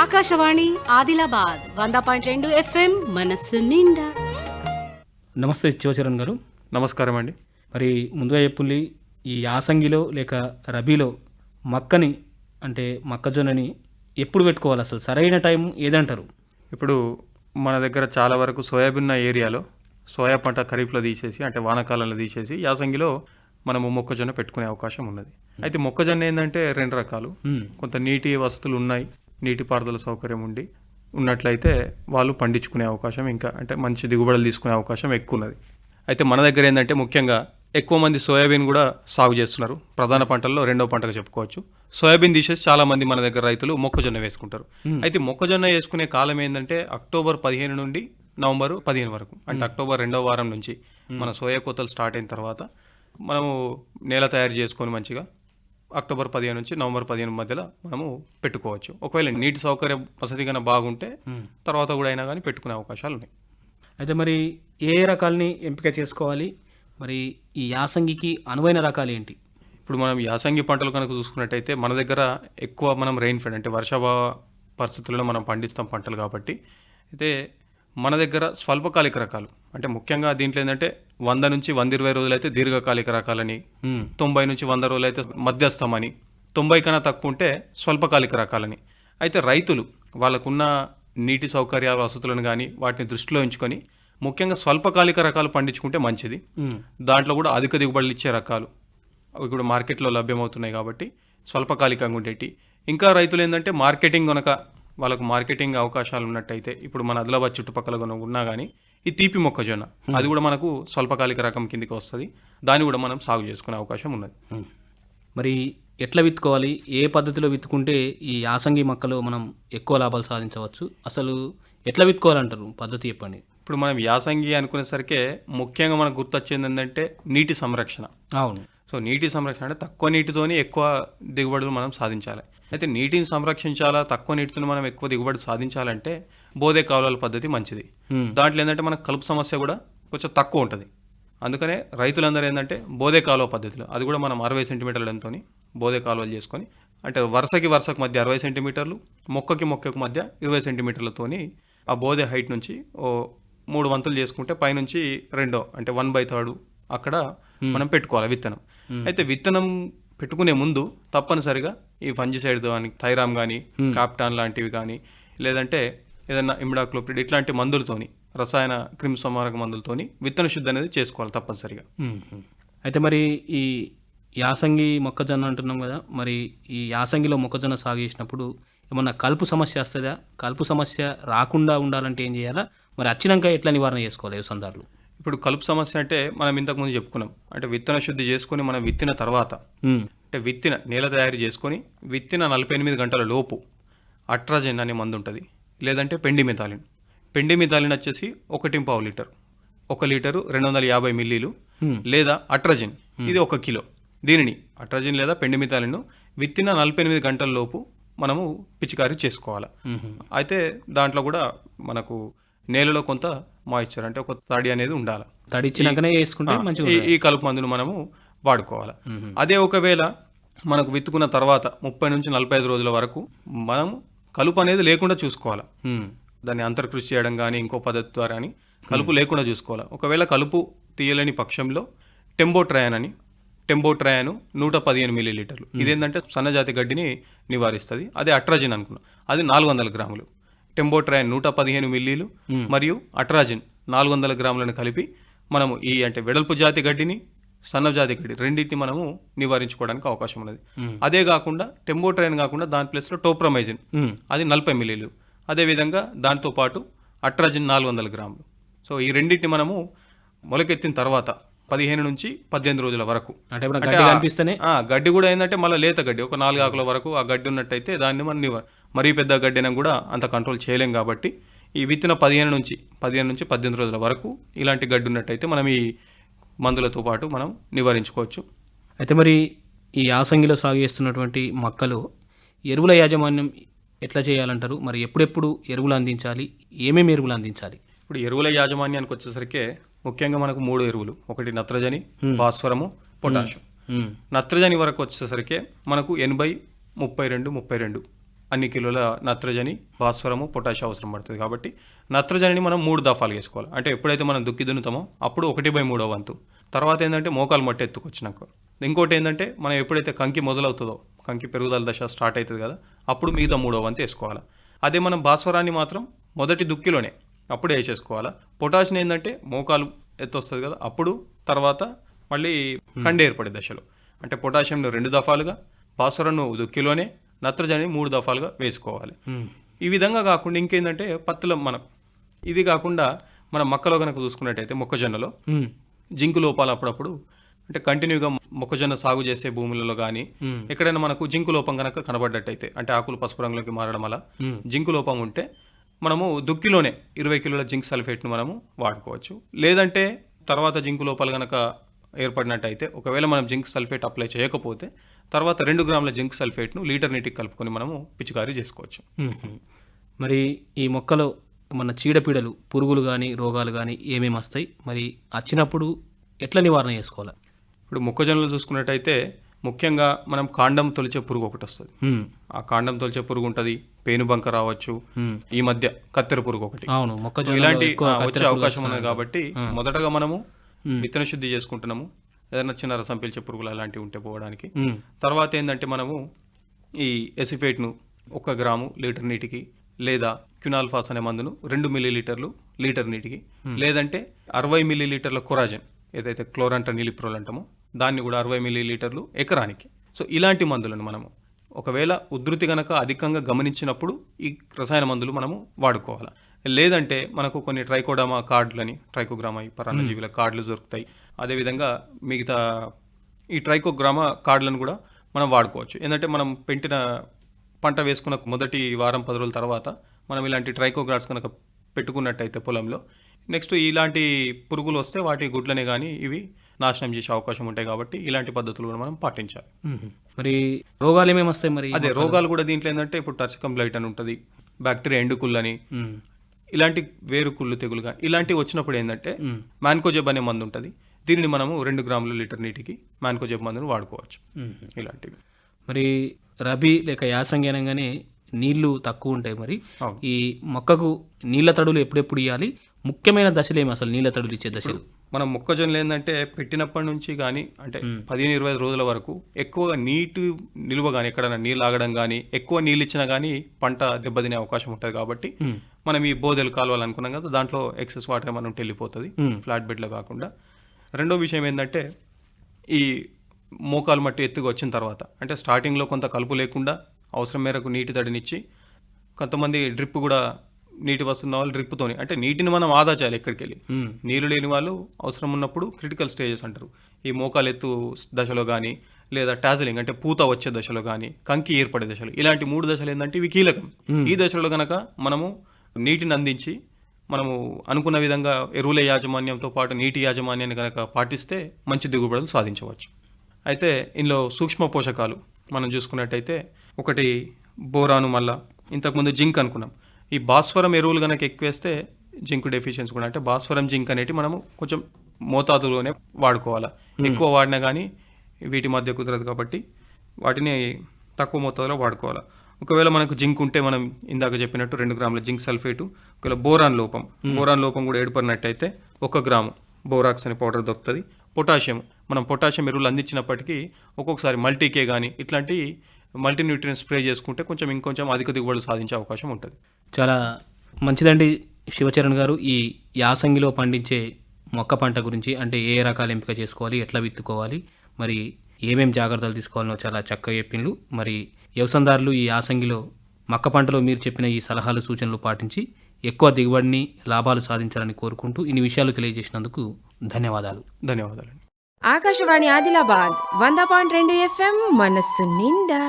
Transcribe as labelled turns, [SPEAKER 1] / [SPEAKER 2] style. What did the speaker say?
[SPEAKER 1] ఆకాశవాణి ఆదిలాబాద్ వంద పాయింట్ రెండు ఎఫ్ఎం మనస్సు నిండా.
[SPEAKER 2] నమస్తే శివచరణ్ గారు.
[SPEAKER 3] నమస్కారం అండి.
[SPEAKER 2] మరి ముందుగా చెప్పుల్లి ఈ యాసంగిలో లేక రబీలో మక్కని అంటే మొక్కజొన్నని ఎప్పుడు పెట్టుకోవాలి అసలు? సరైన టైం ఏదంటారు?
[SPEAKER 3] ఇప్పుడు మన దగ్గర చాలా వరకు సోయాబీన్ ఏరియాలో సోయా పంట ఖరీఫ్లో తీసేసి అంటే వానాకాలంలో తీసేసి యాసంగిలో మనము మొక్కజొన్న పెట్టుకునే అవకాశం ఉన్నది. అయితే మొక్కజొన్న ఏంటంటే రెండు రకాలు. కొంత నీటి వసతులు ఉన్నాయి నీటి పారుదల సౌకర్యం ఉండి ఉన్నట్లయితే వాళ్ళు పండించుకునే అవకాశం ఇంకా అంటే మంచి దిగుబడులు తీసుకునే అవకాశం ఎక్కువ ఉన్నది అయితే మన దగ్గర ఏంటంటే ముఖ్యంగా ఎక్కువ మంది సోయాబీన్ కూడా సాగు చేస్తున్నారు. ప్రధాన పంటల్లో రెండో పంటగా చెప్పుకోవచ్చు. సోయాబీన్ తీసేసి చాలా మంది మన దగ్గర రైతులు మొక్కజొన్న వేసుకుంటారు. అయితే మొక్కజొన్న వేసుకునే కాలం ఏంటంటే అక్టోబర్ పదిహేను నుండి నవంబర్ పదిహేను వరకు. అంటే అక్టోబర్ రెండో వారం నుంచి మన సోయా కోతలు స్టార్ట్ అయిన తర్వాత మనము నేల తయారు చేసుకొని మంచిగా అక్టోబర్ పదిహేను నుంచి నవంబర్ పదిహేను మధ్యలో మనము పెట్టుకోవచ్చు. ఒకవేళ నీటి సౌకర్యం వసతి కన్నా బాగుంటే తర్వాత కూడా అయినా కానీ పెట్టుకునే అవకాశాలు ఉన్నాయి.
[SPEAKER 2] అయితే మరి ఏ రకాలని ఎంపిక చేసుకోవాలి? మరి ఈ యాసంగికి అనువైన రకాలు ఏంటి?
[SPEAKER 3] ఇప్పుడు మనం యాసంగి పంటలు కనుక చూసుకున్నట్టయితే మన దగ్గర ఎక్కువ మనం రెయిన్ ఫెడ్ అంటే వర్షాభావ పరిస్థితుల్లో మనం పండిస్తాం పంటలు కాబట్టి. అయితే మన దగ్గర స్వల్పకాలిక రకాలు అంటే ముఖ్యంగా దీంట్లో ఏంటంటే వంద నుంచి వంద ఇరవై రోజులు అయితే దీర్ఘకాలిక రకాలని. తొంభై నుంచి వంద రోజులు అయితే మధ్యస్థమని తొంభై కన్నా తక్కువ ఉంటే స్వల్పకాలిక రకాలని అయితే రైతులు వాళ్ళకున్న నీటి సౌకర్యాల వసతులను కానీ వాటిని దృష్టిలో ఉంచుకొని ముఖ్యంగా స్వల్పకాలిక రకాలు పండించుకుంటే మంచిది. దాంట్లో కూడా అధిక దిగుబడులు ఇచ్చే రకాలు అవి కూడా మార్కెట్లో లభ్యమవుతున్నాయి కాబట్టి స్వల్పకాలికంగా ఉండేటి ఇంకా రైతులు ఏంటంటే మార్కెటింగ్ కనుక వాళ్ళకు మార్కెటింగ్ అవకాశాలు ఉన్నట్టయితే ఇప్పుడు మన ఆదిలాబాద్ చుట్టుపక్కల ఉన్నా కానీ ఈ తీపి మొక్కజొన్న అది కూడా మనకు స్వల్పకాలిక రకం కిందకి వస్తుంది. దాన్ని కూడా మనం సాగు చేసుకునే అవకాశం ఉన్నది.
[SPEAKER 2] మరి ఎట్లా విత్తుకోవాలి? ఏ పద్ధతిలో విత్తుకుంటే ఈ యాసంగి మొక్కలు మనం ఎక్కువ లాభాలు సాధించవచ్చు? అసలు ఎట్లా విత్తుకోవాలంటారు? పద్ధతి చెప్పండి.
[SPEAKER 3] ఇప్పుడు మనం యాసంగి అనుకునేసరికి ముఖ్యంగా మనకు గుర్తొచ్చేది ఏంటంటే నీటి సంరక్షణ.
[SPEAKER 2] అవును.
[SPEAKER 3] సో నీటి సంరక్షణ అంటే తక్కువ నీటితోని ఎక్కువ దిగుబడులు మనం సాధించాలి. అయితే నీటిని సంరక్షించాలా? తక్కువ నీటితో మనం ఎక్కువ దిగుబడి సాధించాలంటే బోధే కాలువల పద్ధతి మంచిది. దాంట్లో ఏంటంటే మనకు కలుపు సమస్య కూడా కొంచెం తక్కువ ఉంటుంది. అందుకనే రైతులందరూ ఏంటంటే బోధే కాలువ పద్ధతిలో అది కూడా మనం అరవై సెంటీమీటర్లతో బోధే కాలువలు చేసుకొని అంటే వరుసకి వరుసకు మధ్య అరవై సెంటీమీటర్లు మొక్కకి మొక్కకి మధ్య ఇరవై సెంటీమీటర్లతోని ఆ బోధే హైట్ నుంచి ఓ మూడు వంతులు చేసుకుంటే పైనుంచి రెండో అంటే వన్ బై థర్డ్ అక్కడ మనం పెట్టుకోవాలి విత్తనం. అయితే విత్తనం పెట్టుకునే ముందు తప్పనిసరిగా ఈ ఫంజిసైడ్ కానీ థైరామ్ కానీ కాప్టాన్ లాంటివి కానీ లేదంటే ఏదైనా ఇమిడాక్లోపిడ్ ఇట్లాంటి మందులతోని రసాయన క్రిమి సంహారక మందులతోని విత్తన శుద్ధి అనేది చేసుకోవాలి తప్పనిసరిగా.
[SPEAKER 2] మ్మ్. అయితే మరి ఈ యాసంగి మొక్కజొన్న అంటున్నాం కదా మరి ఈ యాసంగిలో మొక్కజొన్న సాగు చేసినప్పుడు ఏమన్నా కలుపు సమస్య వస్తుందా? కలుపు సమస్య రాకుండా ఉండాలంటే ఏం చేయాలా? మరి వచ్చినాక ఎట్లా నివారణ చేసుకోవాలి వ్యవసాయదారులు
[SPEAKER 3] ఇప్పుడు కలుపు సమస్య అంటే మనం ఇంతకుముందు చెప్పుకున్నాం. అంటే విత్తన శుద్ధి చేసుకొని మనం విత్తిన తర్వాత. అంటే విత్తిన నేల తయారు చేసుకొని విత్తిన నలభై ఎనిమిది గంటల లోపు అట్రాజెన్ అనే మందు ఉంటుంది. లేదంటే పెండి మిథాలిన్ పెండి మిథాలిన్ వచ్చేసి ఒకటి పావు లీటర్. ఒక లీటరు రెండు వందల యాభై మిల్లీలు లేదా అట్రజిన్. ఇది ఒక కిలో. దీనిని అట్రజిన్ లేదా పెండి మిథాలిన్ విత్తిన నలభై ఎనిమిది గంటల లోపు మనము పిచికారీ చేసుకోవాలి. అయితే దాంట్లో కూడా మనకు నేలలో కొంత మాయిశ్చర్ అంటే ఒక తడి అనేది ఉండాలి.
[SPEAKER 2] తడిచ్చినాకనే వేసుకుంటే మంచిగా
[SPEAKER 3] ఈ కలుపు మందును మనము వాడుకోవాలి. అదే ఒకవేళ మనకు విత్తుకున్న తర్వాత ముప్పై నుంచి నలభై ఐదు రోజుల వరకు మనం కలుపు అనేది లేకుండా చూసుకోవాలి. దాన్ని అంతర్కృషి చేయడం కానీ ఇంకో పద్ధతి ద్వారా అని కలుపు లేకుండా చూసుకోవాలి. ఒకవేళ కలుపు తీయలేని పక్షంలో టెంబోట్రయాన్ అని టెంబోట్రయాన్ నూట పదిహేను మిల్లీ లీటర్లు ఇదేంటంటే సన్నజాతి గడ్డిని నివారిస్తుంది. అదే అట్రాజిన్ అనుకున్నాం. అది నాలుగు వందల గ్రాములు. టెంబోట్రయాన్ నూట పదిహేను మిల్లీలు మరియు అట్రాజిన్ నాలుగు వందల గ్రాములను కలిపి మనము ఈ అంటే వెడల్పు జాతి గడ్డిని సన్న జాతి గడ్డి రెండింటిని మనము నివారించుకోవడానికి అవకాశం ఉన్నది. అదే కాకుండా టెంబోట్రయాన్ కాకుండా దాని ప్లేస్లో టోప్రమైజిన్. అది నలభై మిల్లీలు. అదేవిధంగా దాంతో పాటు అట్రాజిన్ నాలుగు వందల గ్రాములు. సో ఈ రెండింటిని మనము మొలకెత్తిన తర్వాత పదిహేను నుంచి పద్దెనిమిది రోజుల వరకు.
[SPEAKER 2] అంటే గడ్డి
[SPEAKER 3] కూడా ఏంటంటే మళ్ళీ లేత గడ్డి ఒక నాలుగు ఆకుల వరకు ఆ గడ్డి ఉన్నట్టయితే దాన్ని మనం మరీ పెద్ద గడ్డిని కూడా అంత కంట్రోల్ చేయలేం కాబట్టి ఈ విత్తిన పదిహేను నుంచి పదిహేను నుంచి పద్దెనిమిది రోజుల వరకు ఇలాంటి గడ్డి ఉన్నట్టయితే మనం ఈ మందులతో పాటు మనం నివారించుకోవచ్చు.
[SPEAKER 2] అయితే మరి ఈ యాసంగిలో సాగు చేస్తున్నటువంటి మొక్కలు ఎరువుల యాజమాన్యం ఎట్లా చేయాలంటారు? మరి ఎప్పుడెప్పుడు ఎరువులు అందించాలి? ఏమేమి ఎరువులు అందించాలి?
[SPEAKER 3] ఇప్పుడు ఎరువుల యాజమాన్యానికి వచ్చేసరికి ముఖ్యంగా మనకు మూడు ఎరువులు. ఒకటి నత్రజని భాస్వరము పొటాషియం. నత్రజని వరకు వచ్చేసరికి మనకు ఎనభై ముప్పై రెండు ముప్పై రెండు. అన్ని కిలోల నత్రజని భాస్వరము పొటాషియం అవసరం పడుతుంది కాబట్టి నత్రజనిని మనం మూడు దఫాలు వేసుకోవాలి. అంటే ఎప్పుడైతే మనం దుక్కి దున్నుతామో అప్పుడు ఒకటి బై మూడో వంతు. తర్వాత ఏంటంటే మోకాలు మట్టి ఎత్తుకొచ్చినాక ఇంకోటి ఏంటంటే మనం ఎప్పుడైతే కంకి మొదలవుతుందో కంకి పెరుగుదల దశ స్టార్ట్ అవుతుంది కదా అప్పుడు మిగతా మూడో వంతు వేసుకోవాలి. అదే మనం భాస్వరాన్ని మాత్రం మొదటి దుక్కిలోనే అప్పుడే వేసేసుకోవాలా. పొటాషియం ఏంటంటే మోకాలు ఎత్తు వస్తుంది కదా అప్పుడు తర్వాత మళ్ళీ కండి ఏర్పడే దశలో. అంటే పొటాషియంను రెండు దఫాలుగా భాస్వరంను దుక్కిలోనే నత్రజని మూడు దఫాలుగా వేసుకోవాలి. ఈ విధంగా కాకుండా ఇంకేంటంటే పత్తుల మనం ఇది కాకుండా మనం మొక్కలో కనుక చూసుకున్నట్టయితే మొక్కజొన్నలో జింకు లోపాలు అప్పుడప్పుడు అంటే కంటిన్యూగా మొక్కజొన్న సాగు చేసే భూములలో కానీ ఎక్కడైనా మనకు జింకు లోపం కనుక కనబడ్డట్టయితే అంటే ఆకులు పసుపు రంగులోకి మారడం వల్ల జింకు లోపం ఉంటే మనము దుక్కిలోనే ఇరవై కిలోల జింక్ సల్ఫేట్ను మనము వాడుకోవచ్చు. లేదంటే తర్వాత జింకు లోపాలు కనుక ఏర్పడినట్టయితే ఒకవేళ మనం జింక్ సల్ఫేట్ అప్లై చేయకపోతే తర్వాత రెండు గ్రాముల జింక్ సల్ఫేట్ను లీటర్ నీటికి కలుపుకొని మనము పిచికారీ చేసుకోవచ్చు.
[SPEAKER 2] మరి ఈ మొక్కలో మన చీడపీడలు పురుగులు కానీ రోగాలు కానీ ఏమేమి వస్తాయి? మరి వచ్చినప్పుడు ఎట్లా నివారణ చేసుకోవాలి?
[SPEAKER 3] ఇప్పుడు మొక్కజొన్నలు చూసుకున్నట్టయితే ముఖ్యంగా మనం కాండం తొలిచే పురుగు ఒకటి వస్తుంది. ఆ కాండం తొలిచే పురుగు ఉంటుంది పేనుబంక రావచ్చు
[SPEAKER 2] ఉమ్.
[SPEAKER 3] ఈ మధ్య కత్తెర పురుగు ఒకటి.
[SPEAKER 2] అవును మొక్కజొన్న
[SPEAKER 3] ఇలాంటి వచ్చే అవకాశం. ఉన్నది కాబట్టి మొదటగా మనము విత్తన శుద్ధి చేసుకుంటున్నాము. ఏదైనా చిన్న రసం పీల్చే పురుగులు అలాంటివి ఉంటే పోవడానికి. తర్వాత ఏంటంటే మనము ఈ ఎసిఫేట్ను ఒక గ్రాము లీటర్ నీటికి లేదా క్యునాల్ఫాస్ అనే మందును రెండు మిల్లీ లీటర్లు లీటర్ నీటికి లేదంటే అరవై మిల్లీ లీటర్ల కొరాజన్ ఏదైతే క్లోరంట నిలిప్రోల్ అంటామో దాన్ని కూడా అరవై మిల్లీ లీటర్లు ఎకరానికి. సో ఇలాంటి మందులను మనము ఒకవేళ ఉధృతి గనక అధికంగా గమనించినప్పుడు ఈ రసాయన మందులు మనము వాడుకోవాలి. లేదంటే మనకు కొన్ని ట్రైకోడామా కార్డులని ట్రైకోగ్రామా ఈ పరాన్నజీవుల కార్డులు దొరుకుతాయి. అదేవిధంగా మిగతా ఈ ట్రైకోగ్రామా కార్డులను కూడా మనం వాడుకోవచ్చు. ఏంటంటే మనం పెంటిన పంట వేసుకున్న మొదటి వారం పది రోజుల తర్వాత మనం ఇలాంటి ట్రైకోగ్రాడ్స్ కనుక పెట్టుకున్నట్టయితే పొలంలో నెక్స్ట్ ఇలాంటి పురుగులు వస్తే వాటి గుడ్లనే కానీ ఇవి నాశనం చేసే అవకాశం ఉంటాయి కాబట్టి ఇలాంటి పద్ధతులు కూడా మనం పాటించాలి.
[SPEAKER 2] మరి రోగాలు ఏమేమి వస్తాయి మరి
[SPEAKER 3] అదే రోగాలు కూడా దీంట్లో ఏంటంటే ఇప్పుడు టర్చికం లైట్ అని ఉంటుంది బ్యాక్టీరియా ఎండుకుళ్ళని ఇలాంటి వేరు కుళ్ళు తెగులుగా ఇలాంటివి వచ్చినప్పుడు ఏంటంటే మ్యాన్కోజెబ్ అనే మందు ఉంటుంది. దీనిని మనము రెండు గ్రాముల లీటర్ నీటికి మ్యాన్కోజెబ్ మందును వాడుకోవచ్చు. ఇలాంటివి.
[SPEAKER 2] మరి రబీ లేక యాసంగి అనగానే నీళ్ళు తక్కువ ఉంటాయి మరి. ఈ మొక్కకు నీళ్ళ తడులు ఎప్పుడెప్పుడు ఇవ్వాలి ముఖ్యమైన దశలు ఏమి అసలు నీళ్ళ తడులు ఇచ్చే దశలు?
[SPEAKER 3] మనం మొక్కజొన్నలు ఏంటంటే పెట్టినప్పటి నుంచి కానీ అంటే పదిహేను ఇరవై రోజుల వరకు ఎక్కువగా నీటి నిల్వ కానీ ఎక్కడైనా నీళ్ళు ఆగడం కానీ ఎక్కువ నీళ్ళు ఇచ్చినా కానీ పంట దెబ్బతినే అవకాశం ఉంటుంది కాబట్టి మనం ఈ బోదెలు కాలువలు అనుకున్నాం కదా దాంట్లో ఎక్సెస్ వాటర్ ఉంటే వెళ్ళిపోతుంది ఫ్లాట్ బెడ్లో కాకుండా. రెండో విషయం ఏంటంటే ఈ మోకాలు మట్టి ఎత్తుకు వచ్చిన తర్వాత అంటే స్టార్టింగ్లో కొంత కలుపు లేకుండా అవసరం మేరకు నీటి తడినిచ్చి కొంతమంది డ్రిప్ కూడా నీటి వస్తున్న వాళ్ళు డ్రిప్తోని అంటే నీటిని మనం ఆదా చేయాలి ఎక్కడికి వెళ్ళి. నీళ్ళు లేని వాళ్ళు అవసరం ఉన్నప్పుడు క్రిటికల్ స్టేజెస్ అంటారు. ఈ మోకాలు ఎత్తు దశలో కానీ లేదా టాజలింగ్ అంటే పూత వచ్చే దశలో కానీ కంకి ఏర్పడే దశలు. ఇలాంటి మూడు దశలు ఏంటంటే ఇవి కీలకం. ఈ దశలో గనక మనము నీటిని అందించి మనము అనుకున్న విధంగా ఎరువుల యాజమాన్యంతో పాటు నీటి యాజమాన్యాన్ని కనుక పాటిస్తే మంచి దిగుబడులు సాధించవచ్చు. అయితే ఇందులో సూక్ష్మ పోషకాలు మనం చూసుకున్నట్టయితే ఒకటి బోరాను మళ్ళా ఇంతకుముందు జింక్ అనుకున్నాం. ఈ భాస్వరం ఎరువులు కనుక ఎక్కువేస్తే జింక్ డెఫిషియన్సీ కూడా అంటే భాస్వరం జింక్ అనేటి మనము కొంచెం మోతాదులోనే వాడుకోవాలి. ఎక్కువ వాడినా కానీ వీటి మధ్య కుదరదు కాబట్టి వాటిని తక్కువ మోతాదులో వాడుకోవాలి. ఒకవేళ మనకు జింక్ ఉంటే మనం ఇందాక చెప్పినట్టు రెండు గ్రాముల జింక్ సల్ఫేటు ఒకవేళ బోరాన్ లోపం బోరాన్ లోపం కూడా ఏర్పడినట్టయితే ఒక గ్రాము బోరాక్స్ అనే పౌడర్ దొరుకుతుంది. పొటాషియం మనం పొటాషియం ఎరువులు అందించినప్పటికీ ఒక్కొక్కసారి మల్టీకే కానీ ఇట్లాంటి మల్టీ న్యూట్రియన్ స్ప్రే చేసుకుంటే కొంచెం ఇంకొంచెం అధిక దిగుబడులు సాధించే అవకాశం ఉంటుంది.
[SPEAKER 2] చాలా మంచిదండి శివచరణ్ గారు. ఈ యాసంగిలో పండించే మొక్క పంట గురించి అంటే ఏ రకాలు ఎంపిక చేసుకోవాలి ఎట్లా విత్తుకోవాలి మరి ఏమేం జాగ్రత్తలు తీసుకోవాలనో చాలా చక్కగా చెప్పిండ్రు. మరి వ్యవసాయదారులు ఈ యాసంగిలో మొక్క పంటలో మీరు చెప్పిన ఈ సలహాలు సూచనలు పాటించి ఎక్కువ దిగుబడిని లాభాలు సాధించాలని కోరుకుంటూ ఇన్ని విషయాలు తెలియజేసినందుకు ధన్యవాదాలు.
[SPEAKER 3] ధన్యవాదాలండి
[SPEAKER 4] ఆకాశవాణి ఆదిలాబాద్ వంద పాయింట్ రెండు ఎఫ్ఎం మనస్సు నిండా.